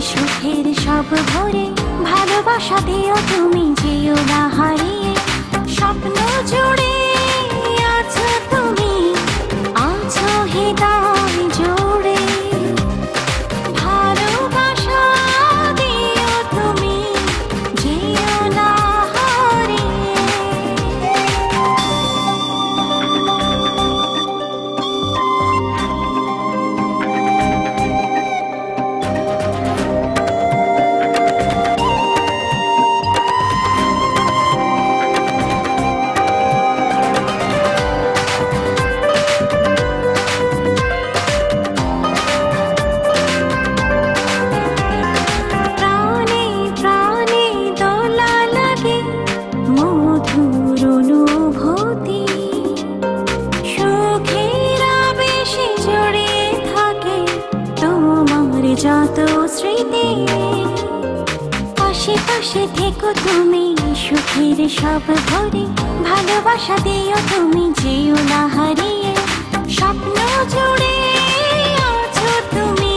সুখের সব ভরে ভালোবাসা দিও তুমি যেও না হারিয়ে স্বপ্ন জুড়ে স্মৃতি পাশে পাশে থেকো তুমি, সুখের সব ভরে ভালোবাসা দিও তুমি, যেও না হারিয়ে স্বপ্ন জুড়ে আছো তুমি,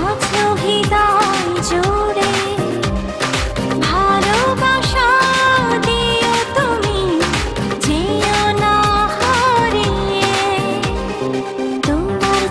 আছো হৃদয় জুড়ে। ভালোবাসা দিও তুমি, যেও না হারিয়ে। তোমার